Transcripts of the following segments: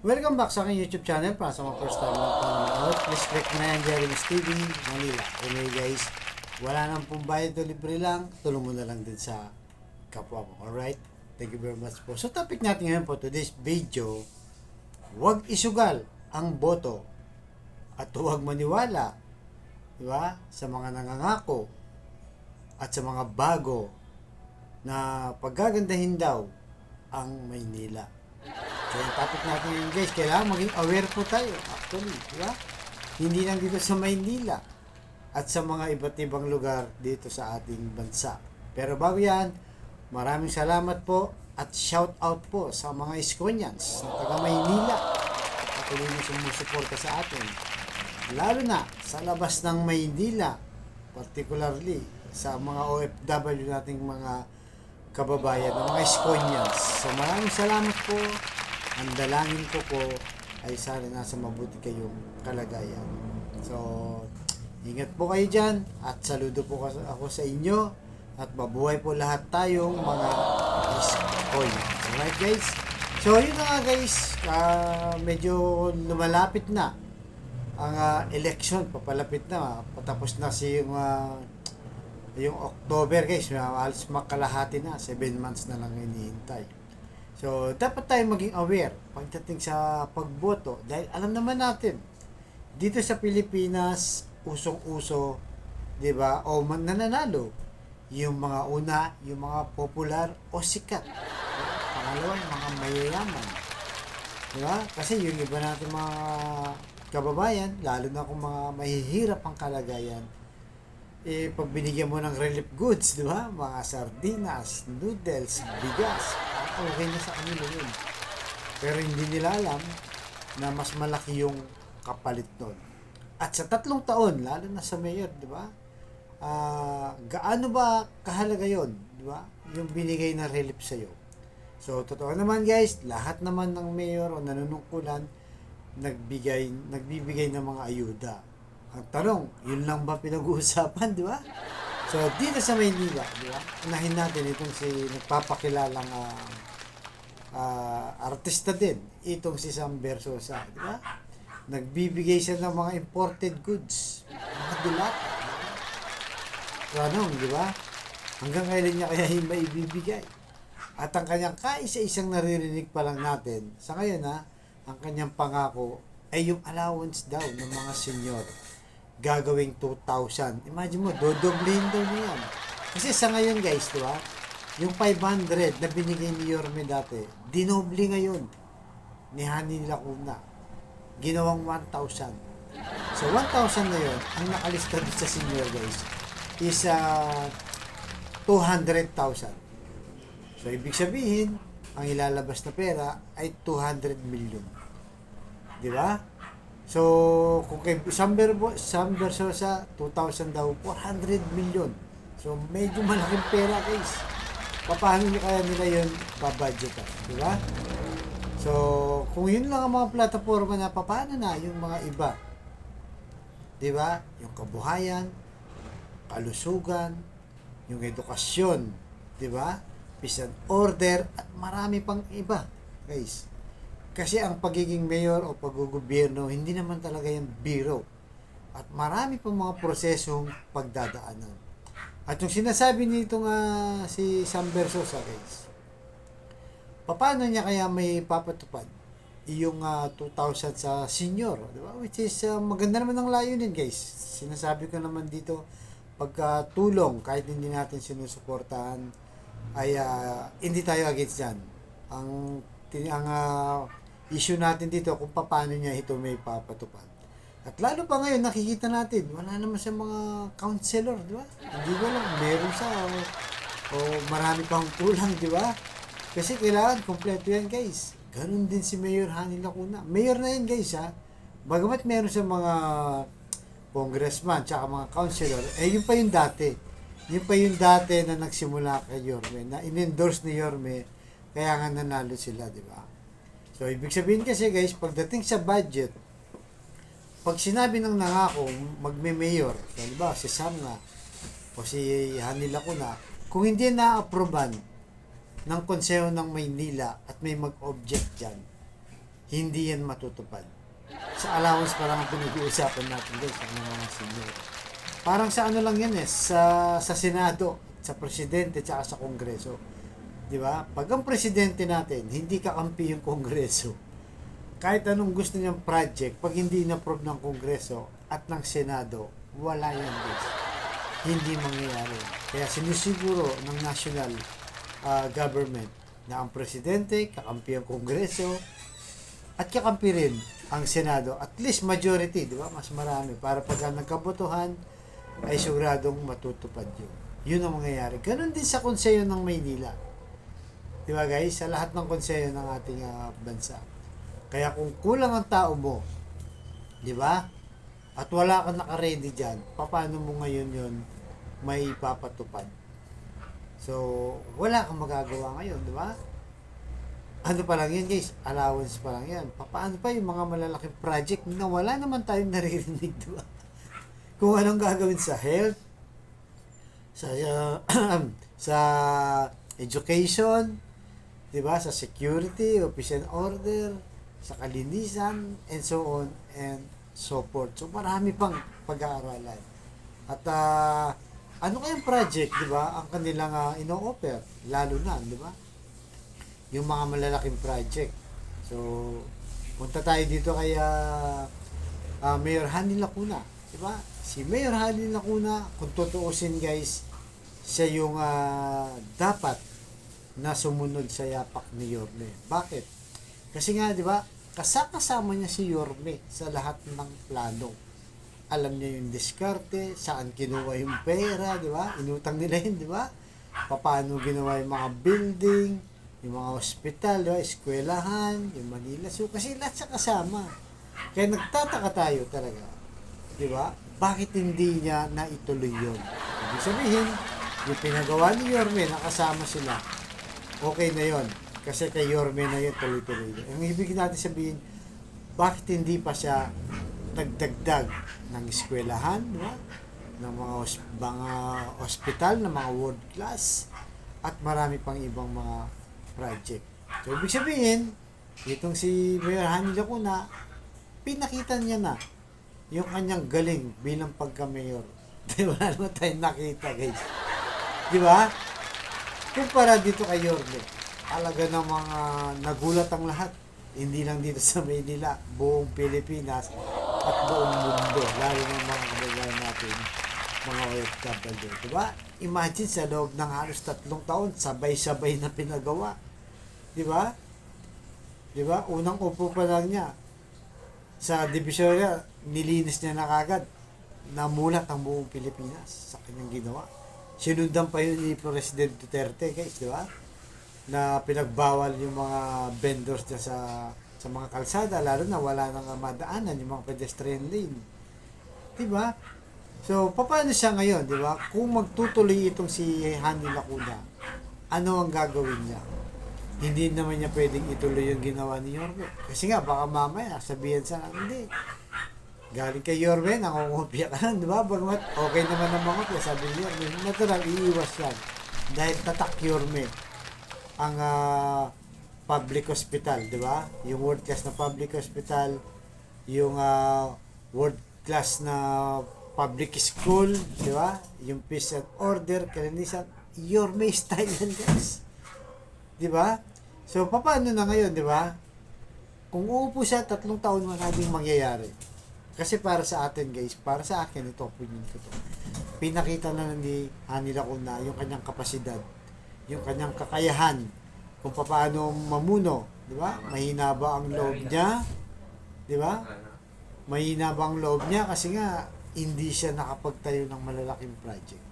Welcome back sa aking YouTube channel para sa mga first time lang po nanonood. Please click na yan, Jeremy's TV, Manila. Anyway guys, wala nang pong bayad o libre lang, tulong mo na lang din sa kapwa mo. Alright? Thank you very much po. So topic natin ngayon po, today's video, huwag isugal ang boto at huwag maniwala di ba, sa mga nangangako at sa mga bago na paggagandahin daw ang Maynila. So yung topic natin ngayon guys, kailangan maging aware po tayo actually, di ba? Hindi lang dito sa Maynila at sa mga iba't ibang lugar dito sa ating bansa. Pero bago yan, maraming salamat po at shout out po sa mga Iskonyans na taga Maynila at tuloy na sumusuporta sa atin. Lalo na sa labas ng Maynila, particularly sa mga OFW nating mga kababayan, mga Iskonyans. So maraming salamat po. Ang dalangin ko po ay sana nasa mabuti kayong kalagayan. So, ingat po kayo dyan at saludo po ako sa inyo at mabuhay po lahat tayong mga Iskonyans. Alright guys? So, yun na nga guys. Ah, medyo lumalapit na ang ah, election. Papalapit na. Patapos na si yung ah, yung October guys, halos makalahati na, 7 months na lang hinihintay. So, dapat tayo maging aware pagdating sa pagboto dahil alam naman natin, dito sa Pilipinas, usong-uso, 'di ba? O man nananalo yung mga una, yung mga popular o sikat. Pangalawa, yung mga mayayaman. 'Di ba? Kasi yung iba natin mga kababayan, lalo na kung mga mahihirap ang kalagayan, eh, pag binigyan mo ng relief goods, di ba? Mga sardinas, noodles, bigas, okay na sa kanila yun. Pero hindi nila alam na mas malaki yung kapalit nun. At sa tatlong taon, lalo na sa mayor, di ba? Ah, gaano ba kahalaga yon, di ba? Yung binigay na relief sa'yo. So, totoo naman guys, lahat naman ng mayor o nanunungkulan, nagbigay, nagbibigay ng mga ayuda. Ang tanong, yun lang ba pinag-uusapan, di ba? So, dito sa Maynila, di ba? Unahin natin itong si nagpapakilalang ah, ah, artista din, itong si Sam Versosa, di ba? Nagbibigay siya ng mga imported goods, mga dulat. Tanong, di ba? Hanggang kailan niya kaya yung maibibigay? At ang kanyang kaisa-isang naririnig pa lang natin, sa ngayon ha, ang kanyang pangako ay yung allowance daw ng mga senior gagawing 2,000. Imagine mo, dodoblehin daw niya yan. Kasi sa ngayon guys, di ba? Yung 500 na binigay ni Yorme dati, dinoble ngayon ni Hani Lacuna. Ginawang 1,000. So 1,000 na yun, ang nakalista doon sa senior guys, is uh, 200,000. So ibig sabihin, ang ilalabas na pera ay 200 million. Di ba? So, kung kay Sam, Ver- Sam Versosa, 2,000 daw, 400 million. So, medyo malaking pera, guys. Nyo kaya nila yun babudgetan? Di ba? So, kung yun lang ang mga plataforma na paano na yung mga iba. Di ba? Yung kabuhayan, kalusugan, yung edukasyon, di ba? Peace and order, at marami pang iba, guys. Kasi ang pagiging mayor o paggugobyerno, hindi naman talaga yan biro. At marami pang mga prosesong pagdadaanan. At yung sinasabi nito nga si Sam Versosa, guys, paano niya kaya may papatupad yung ah, 2,000 sa senior, di ba? Which is ah, maganda naman ang layunin, guys. Sinasabi ko naman dito, pagkatulong, kahit hindi natin sinusuportahan, ay ah, hindi tayo against yan. Ang, ang ah, issue natin dito kung paano niya ito may papatupad. At lalo pa ngayon, nakikita natin, wala naman sa mga counselor, di ba? Hindi ko lang, meron sa o, o marami pang kulang, di ba? Kasi kailangan kompleto yan, guys. Ganon din si Mayor Hani Lacuna. Mayor na yan, guys, ha? Bagamat meron sa mga congressman, tsaka mga councilor, eh, yun pa yung dati. Yun pa yung dati na nagsimula kay Yorme, na in-endorse ni Yorme, kaya nga nanalo sila, di ba? So, ibig sabihin kasi, guys, pagdating sa budget, pag sinabi ng nangako, magme-mayor, so, di ba, si Sam nga, o si Hani Lacuna, kung hindi na-approvean ng Konseho ng Maynila at may mag-object dyan, hindi yan matutupad. Sa allowance pa lang ang pinag-uusapan natin guys, ang mga senior. Parang sa ano lang yan eh, sa, sa Senado, sa Presidente, tsaka sa Kongreso. Di ba? Pag ang Presidente natin, hindi kakampi yung Kongreso, kahit anong gusto niyang project, pag hindi na-approve ng Kongreso at ng Senado, wala yan guys. Hindi mangyayari. Kaya sinisiguro ng national ah, government na ang Presidente, kakampi ang Kongreso, at kakampi rin ang Senado. At least majority, di ba? Mas marami. Para pag nagkabotohan, ay siguradong matutupad yun. Yun ang mangyayari. Ganon din sa konseyo ng Maynila. Di ba guys? Sa lahat ng konseyo ng ating ah, bansa. Kaya kung kulang ang tao mo, di ba? At wala kang naka-ready dyan, paano mo ngayon yun may papatupad? So, wala kang magagawa ngayon, di ba? Ano pa lang yun guys, allowance pa lang yan. Pa- Paano pa yung mga malalaking project na wala naman tayong naririnig, di ba? Kung anong gagawin sa health, sa sa education, 'di ba? Sa security, office and order, sa kalinisan, and so on and so forth. So marami pang pag-aaralan. At ah, ano kayang project, 'di ba? Ang kanilang uh, ino-offer, lalo na, 'di ba? Yung mga malalaking project. So punta tayo dito kay ah, ah, Mayor Hani Lacuna, 'di ba? Si Mayor Hani Lacuna, kung tutuusin guys, siya yung ah, dapat na sumunod sa yapak ni Yorme. Bakit? Kasi nga, di ba, kasakasama niya si Yorme sa lahat ng plano. Alam niya yung diskarte, saan kinuha yung pera, di ba? Inutang nila yun, di ba? Paano ginawa yung mga building, yung mga hospital, di ba? eskwelahan, yung Manila Zoo. Kasi lahat siya kasama. Kaya nagtataka tayo talaga. Di ba? Bakit hindi niya naituloy yun? Ibig sabihin, yung pinagawa ni Yorme, nakasama sila, okay na yon Kasi kay Yorme na yun, tuloy-tuloy. Ang ibig natin sabihin, bakit hindi pa siya nagdagdag ng eskwelahan, di ba? ng mga, hos- mga hospital, ng mga world class, at marami pang ibang mga project. So, ibig sabihin, itong si Mayor Hani Lacuna, pinakita niya na yung kanyang galing bilang pagka-mayor. Di ba? Naman tayong nakita, guys. Di ba? Kumpara dito kay Yorme, alaga ng mga nagulat ang lahat. Hindi lang dito sa Maynila, buong Pilipinas at buong mundo. Lalo ng mga kababayan natin, mga OFW. Di ba? Imagine sa loob ng halos tatlong taon, sabay-sabay na pinagawa. Di ba? Di ba? Unang upo pa lang niya. Sa Divisoria, nilinis niya na kagad. Namulat ang buong Pilipinas sa kanyang ginawa. Sinundan pa yun ni President Duterte, guys, di ba? Na pinagbawal yung mga vendors niya sa sa mga kalsada, lalo na wala nang madaanan yung mga pedestrian lane. Di ba? So, paano siya ngayon, di ba? Kung magtutuloy itong si Hani Lacuna, ano ang gagawin niya? Hindi naman niya pwedeng ituloy yung ginawa ni Yorme. Kasi nga, baka mamaya, sabihin sa hindi. Galing kay Yorme, nangungupya ka lang, di ba? Bagamat okay naman ang mga upya, sabi ni Yorme, natural, iiwas yan. Dahil tatak Yorme ang ah, public hospital, di ba? Yung world class na public hospital, yung ah, world class na public school, di ba? Yung peace and order, kalinisan, Yorme style yan, guys. Di ba? So, paano na ngayon, di ba? Kung uupo siya, tatlong taon wala ding mangyayari. Kasi para sa atin, guys, para sa akin, ito, opinion ko to. Pinakita na ni Hanila na yung kanyang kapasidad, yung kanyang kakayahan, kung paano mamuno, di ba? Mahina ba ang loob niya? Di ba? Mahina ba ang loob niya? Kasi nga, hindi siya nakapagtayo ng malalaking project.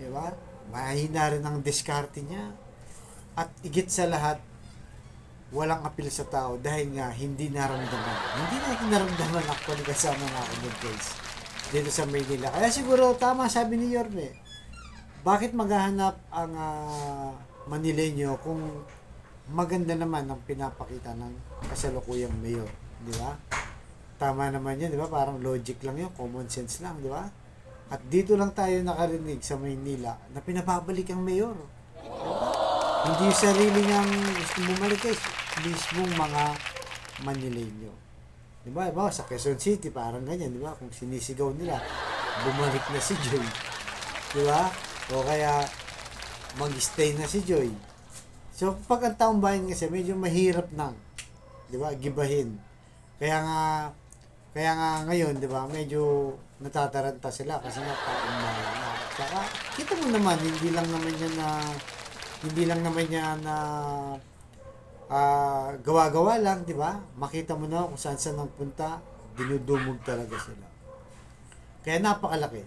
Di ba? Mahina rin ang diskarte niya. At igit sa lahat, walang apil sa tao dahil nga hindi naramdaman. Hindi natin naramdaman actually kasama na ako doon guys. Dito sa Maynila. Kaya siguro tama sabi ni Yorme. Bakit maghahanap ang uh, Manileño kung maganda naman ang pinapakita ng kasalukuyang mayor, di ba? Tama naman yun, di ba? Parang logic lang yun, common sense lang, di ba? At dito lang tayo nakarinig sa Maynila na pinababalik ang mayor. Hindi yung sarili niyang gusto bumalik guys. Mismong mga Manileño. Di ba? Diba, sa Quezon City, parang ganyan, di ba? Kung sinisigaw nila, bumalik na si Joy. Di ba? O kaya, mag-stay na si Joy. So, pag ang taong bayan kasi, medyo mahirap nang, di ba, gibahin. Kaya nga, kaya nga ngayon, di ba, medyo natataranta sila kasi nga taong bayan na. Saka, kita mo naman, hindi lang naman yan na, hindi lang naman yan na, ah, gawa-gawa lang, di ba? Makita mo na kung saan saan ang punta, dinudumog talaga sila. Kaya napakalaki,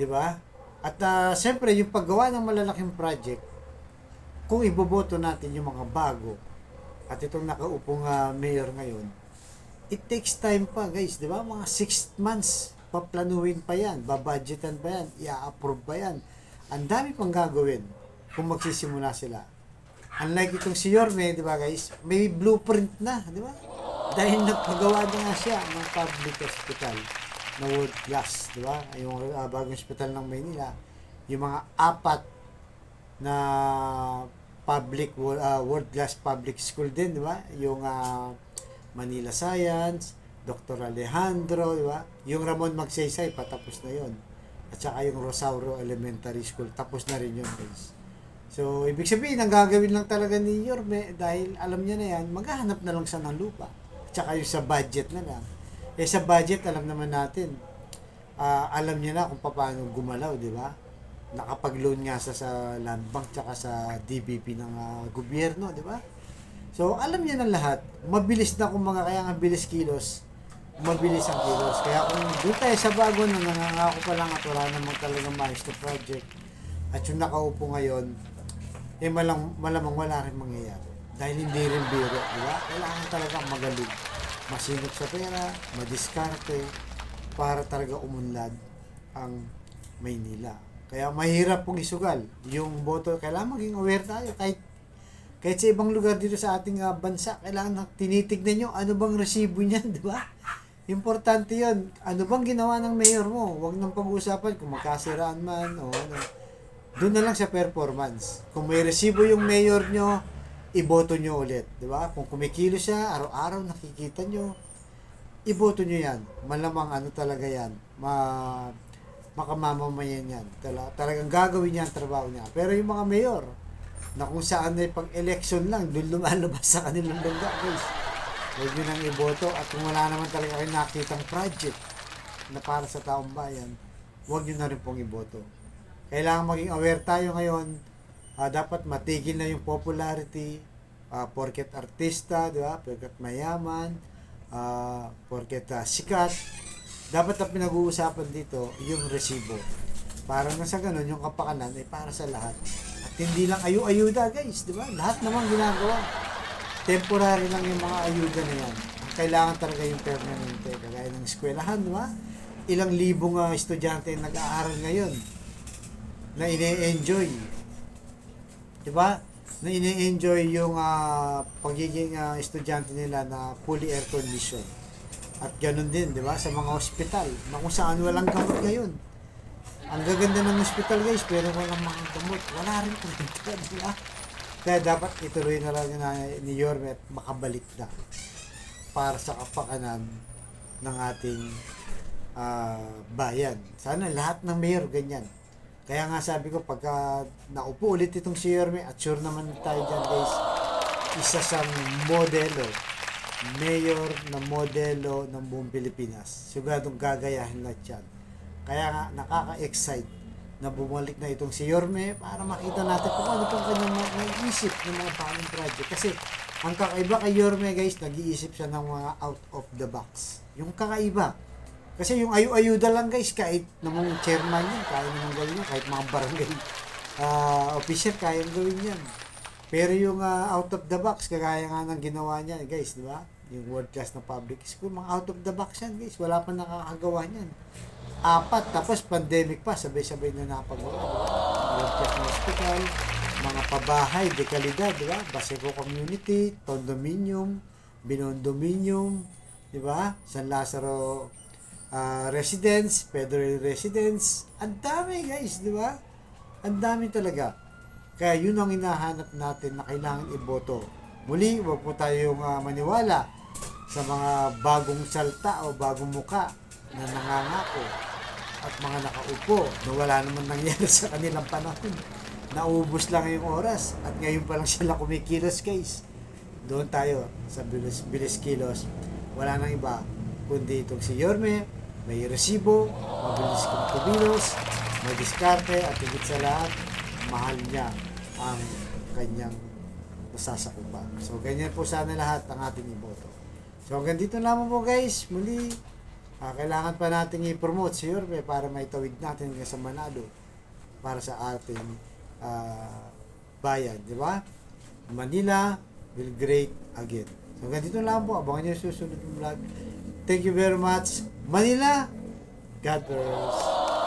di ba? At ah, siyempre, yung paggawa ng malalaking project, kung iboboto natin yung mga bago, at itong nakaupong ah, mayor ngayon, it takes time pa guys, di ba? Mga 6 months, paplanuhin pa yan, babudgetan pa yan, i-approve pa yan. Ang dami pang gagawin kung magsisimula sila. Unlike itong si Yorme, di ba guys, may blueprint na, di ba? Dahil nagpagawa na nga siya ng public hospital na world class, di ba? Yung ah, bagong hospital ng Maynila, yung mga apat na public ah, world class public school din, di ba? Yung ah, Manila Science, Dr. Alejandro, di ba? Yung Ramon Magsaysay, patapos na yon. At saka yung Rosauro Elementary School, tapos na rin yun, guys. So, ibig sabihin, ang gagawin lang talaga ni Yorme, dahil alam niya na yan, maghahanap na lang siya ng lupa. At saka yung sa budget na lang. Eh, sa budget, alam naman natin, ah, alam niya na kung paano gumalaw, di ba? Nakapag-loan nga sa, sa Land Bank tsaka sa DBP ng ah, gobyerno, di ba? So, alam niya na lahat. Mabilis na kung mga kaya nga bilis kilos, mabilis ang kilos. Kaya kung doon tayo sa bago na nangangako pa lang at wala namang talagang maayos na project, at yung nakaupo ngayon, eh malang, malamang wala rin mangyayari. Dahil hindi rin biro, di ba? Kailangan talaga magaling. Masinop sa pera, madiskarte, para talaga umunlad ang Maynila. Kaya mahirap pong isugal. Yung boto, kailangan maging aware tayo. Kahit, kahit sa ibang lugar dito sa ating ah, bansa, kailangan na tinitignan nyo ano bang resibo niyan, di ba? Importante yon Ano bang ginawa ng mayor mo? Huwag nang pag-uusapan kung magkasiraan man o ano. Doon na lang sa performance. Kung may resibo yung mayor nyo, iboto nyo ulit. Di ba? Kung kumikilo siya, araw-araw nakikita nyo, iboto nyo yan. Malamang ano talaga yan. Ma makamamamayan yan. Tala, talagang gagawin niya ang trabaho niya. Pero yung mga mayor, na kung saan ay pag-election lang, doon lumalabas sa kanilang lugar, guys. Huwag nyo nang iboto. At kung wala naman talaga kayo nakitang project na para sa taong bayan, huwag nyo na rin pong iboto. Kailangan maging aware tayo ngayon. Ah, dapat matigil na yung popularity. ah, porket artista, di ba? Porket mayaman. ah, porket ah, sikat. Dapat ang pinag-uusapan dito, yung resibo. Para na sa ganun, yung kapakanan ay para sa lahat. At hindi lang ayu-ayuda, guys, di ba? Lahat naman ginagawa. Temporary lang yung mga ayuda na yan. Ang kailangan talaga yung permanente. Kagaya ng eskwelahan, di ba? Ilang libong ah, estudyante nag-aaral ngayon na ine-enjoy. 'Di ba? Na ine-enjoy yung ah, pagiging ah, estudyante nila na fully air condition. At ganun din, 'di ba? Sa mga ospital, kung saan walang gamot ngayon. Ang gaganda ng ospital guys, pero walang mga gamot. Wala rin kwenta, di ba? Kaya dapat ituloy na lang na ni Yorme at makabalik na para sa kapakanan ng ating ah, bayan. Sana lahat ng mayor ganyan. Kaya nga sabi ko, pagka naupo ulit itong si Yorme, at sure naman tayo dyan guys, isa siyang modelo, mayor na modelo ng buong Pilipinas. Siguradong gagayahin lahat yan. Kaya nga, nakaka-excite na bumalik na itong si Yorme para makita natin kung ano pang kanyang naiisip ng mga bagong project. Kasi, ang kakaiba kay Yorme guys, nag-iisip siya ng mga out of the box. Yung kakaiba, kasi yung ayu-ayuda lang guys, kahit namang chairman yan, kaya namang gawin yan, kahit mga barangay ah officer, kaya gawin yan. Pero yung ah, out of the box, kagaya nga ng ginawa niya guys, di ba? Yung world class na public school, mga out of the box yan guys, wala pa nakakagawa niyan. Apat, tapos pandemic pa, sabay-sabay na napagawa. World class na hospital, mga pabahay, dekalidad, di ba? Baseco Community, Condominium, Binondominium, di ba? San Lazaro ah, Residence, Pedro Residence. Ang dami guys, di ba? Ang dami talaga. Kaya yun ang hinahanap natin na kailangan iboto. Muli, huwag po tayong ah, maniwala sa mga bagong salta o bagong muka na nangangako at mga nakaupo na wala naman nangyari sa kanilang panahon. Naubos lang yung oras at ngayon pa lang sila kumikilos guys. Doon tayo sa bilis, bilis kilos. Wala nang iba kundi itong si Yorme, may resibo, mabilis kong kumilos, may diskarte at higit sa lahat, mahal niya ang kanyang nasasakupan. So, ganyan po sana lahat ang ating iboto. So, hanggang dito lamang po guys. Muli, ah, kailangan pa natin i-promote si Yorme para maitawid natin hanggang sa Manado para sa ating ah, bayan. Di ba? Manila will great again. So, hanggang dito lang po. Abangan nyo yung susunod ng vlog. Thank you very much. Manila, God bless.